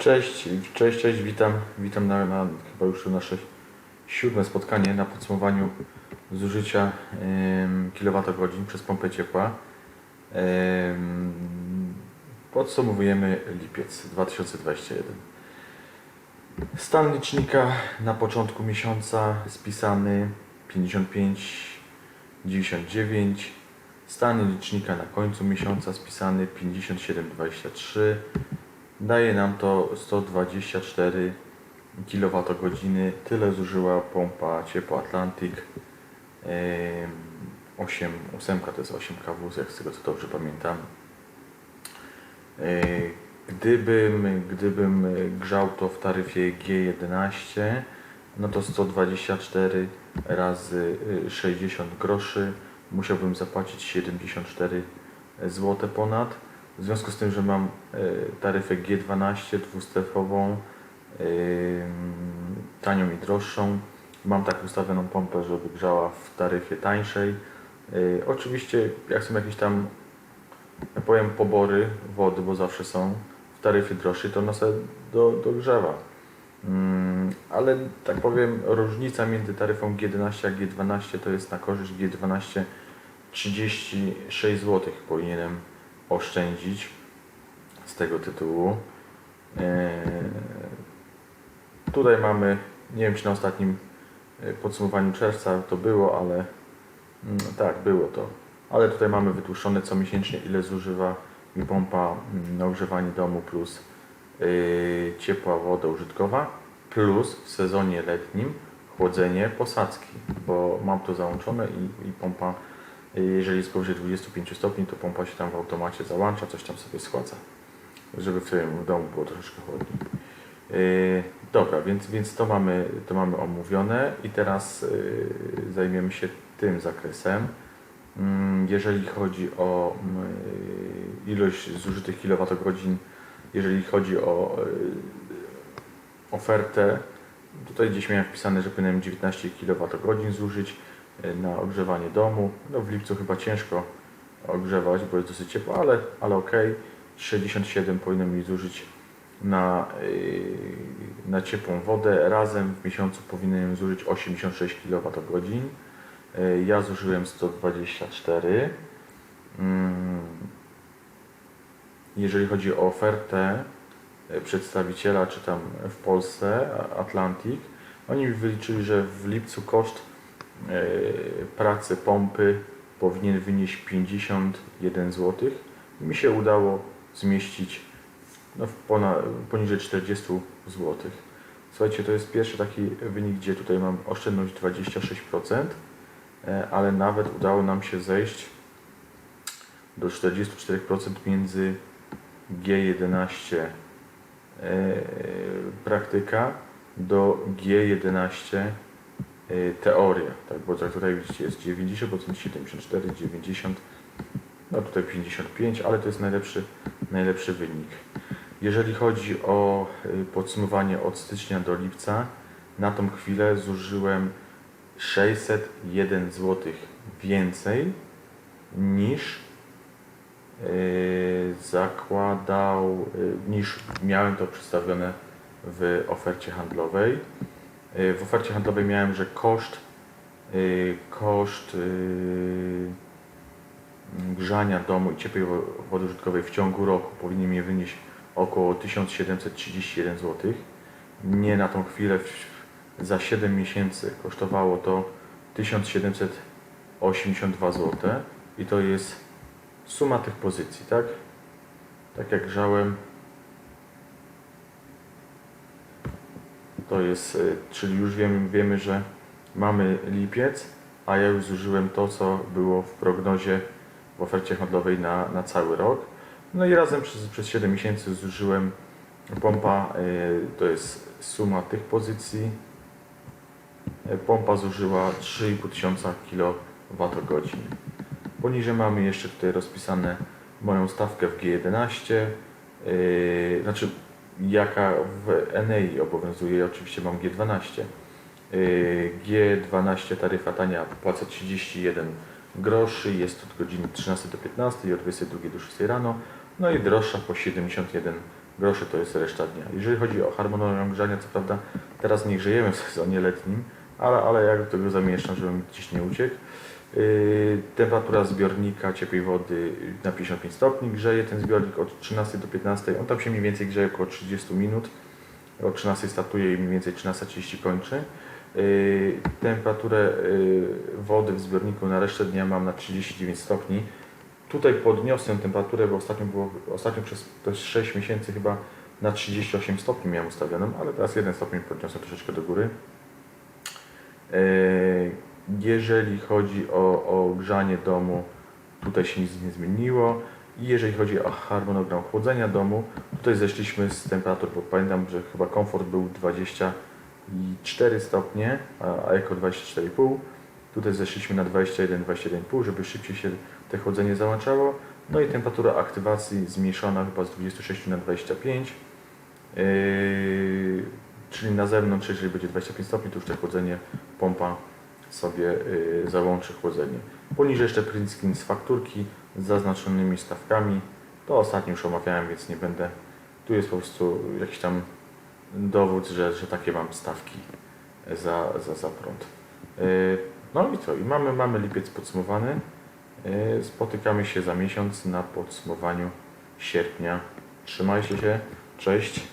Cześć, cześć, cześć, witam. Witam na, na chyba już nasze siódme spotkanie na podsumowaniu zużycia kilowatogodzin przez pompę ciepła. Em, podsumowujemy lipiec 2021. Stan licznika na początku miesiąca spisany 55,99. Stan licznika na końcu miesiąca spisany 57,23. Daje nam to 124 kWh. Tyle zużyła pompa ciepła Atlantic. Em, 8, 8 to jest 8 kW, jak z tego co dobrze pamiętam. Gdybym, gdybym grzał to w taryfie G11, no to 124 razy y, 60 groszy musiałbym zapłacić 74 zł ponad. W związku z tym, że mam e, taryfę G12 dwustrefową, y, tanią i droższą, mam tak ustawioną pompę, żeby grzała w taryfie tańszej. Y, Oczywiście, jak są jakieś tam, ja powiem, pobory wody, bo zawsze są w taryfie droższej, to ona sobie do, dogrzewa. Mm, Ale tak powiem, różnica między taryfą G11 a G12 to jest na korzyść G12 36 zł powinienem oszczędzić z tego tytułu. Eee, Tutaj mamy, nie wiem czy na ostatnim e, podsumowaniu czerwca to było, ale mm, tak, było to. Ale tutaj mamy wytłuszczone co miesięcznie ile zużywa mi pompa mm, na ogrzewanie domu plus yy, ciepła woda użytkowa plus w sezonie letnim chłodzenie posadzki, bo mam to załączone i, i pompa, jeżeli jest powyżej 25 stopni, to pompa się tam w automacie załącza, coś tam sobie schładza, żeby w swoim domu było troszeczkę chłodniej. Yy, dobra, więc, więc to, mamy, to mamy omówione i teraz yy, zajmiemy się tym zakresem. Mm, Jeżeli chodzi o mm, ilość zużytych kilowatogodzin, jeżeli chodzi o ofertę, tutaj gdzieś miałem wpisane, że powinienem 19 kWh zużyć na ogrzewanie domu. No w lipcu chyba ciężko ogrzewać, bo jest dosyć ciepło, ale, ale ok. 67 powinienem mi zużyć na, y, na ciepłą wodę. Razem w miesiącu powinienem zużyć 86 kWh. Y, Ja zużyłem 124. Mm, Jeżeli chodzi o ofertę y, przedstawiciela, czy tam w Polsce, A- Atlantic, oni wyliczyli, że w lipcu koszt y, pracy pompy powinien wynieść 51 zł. Mi się udało zmieścić no, ponad, poniżej 40 zł. Słuchajcie, to jest pierwszy taki wynik, gdzie tutaj mam oszczędność 26%, e, ale nawet udało nam się zejść do 44% między G11 e, praktyka do G11 e, teoria. Tak, bo tak tutaj widzicie jest 90%, 74, 90, no tutaj 55, ale to jest najlepszy, najlepszy wynik. Jeżeli chodzi o y, podsumowanie od stycznia do lipca, na tą chwilę zużyłem 601 zł więcej niż yy, zakładał, niż miałem to przedstawione w ofercie handlowej. Yy, w ofercie handlowej miałem, że koszt, yy, koszt yy, grzania domu i ciepłej wo- wody użytkowej w ciągu roku powinien mi wynieść około 1731 zł. Nie na tą chwilę, za 7 miesięcy kosztowało to 1782 zł i to jest suma tych pozycji, tak? Tak jak grzałem, to jest, y, czyli już wiemy, wiemy, że mamy lipiec, a ja już zużyłem to, co było w prognozie w ofercie handlowej na, na cały rok. No i razem przez, przez 7 miesięcy zużyłem pompa, y, to jest suma tych pozycji. Y, Pompa zużyła 3,5 tysiąca kWh. Poniżej mamy jeszcze tutaj rozpisane moją stawkę w G11, yy, znaczy jaka w Enei obowiązuje, oczywiście mam G12. Yy, G12 taryfa tania płacę 31 groszy, jest od godziny 13 do 15 i od 22 do 6 rano, no i droższa po 71 groszy to jest reszta dnia. Jeżeli chodzi o harmonogram grzania, co prawda teraz nie grzejemy w sezonie letnim, ale, ale jak do tego zamieszczam, żeby mi gdzieś nie uciekł. Yy, temperatura zbiornika ciepłej wody na 55 stopni grzeje ten zbiornik od 13 do 15. On tam się mniej więcej grzeje około 30 minut. O 13 startuje i mniej więcej 13.30 kończy. Yy, Temperaturę yy, wody w zbiorniku na resztę dnia mam na 39 stopni. Tutaj podniosłem temperaturę, bo ostatnio, było, ostatnio przez te 6 miesięcy chyba na 38 stopni miałem ustawioną, ale teraz jeden stopień podniosłem troszeczkę do góry. Jeżeli chodzi o, o grzanie domu, tutaj się nic nie zmieniło. I jeżeli chodzi o harmonogram chłodzenia domu, tutaj zeszliśmy z temperatur, bo pamiętam, że chyba komfort był 24 stopnie, a a eko 24,5. Tutaj zeszliśmy na 21, 21,5, żeby szybciej się te chłodzenie załączało. No i temperatura aktywacji zmniejszona chyba z 26 na 25. Yy, czyli na zewnątrz, jeżeli będzie 25 stopni, to już te chłodzenie pompa sobie yy, załączy chłodzenie. Poniżej jeszcze print screen z fakturki z zaznaczonymi stawkami. To ostatnio już omawiałem, więc nie będę. Tu jest po prostu jakiś tam dowód, że, że takie mam stawki za, za, za prąd. Yy, No i co? I mamy, mamy lipiec podsumowany. Yy, Spotykamy się za miesiąc na podsumowaniu sierpnia. Trzymajcie się. Cześć.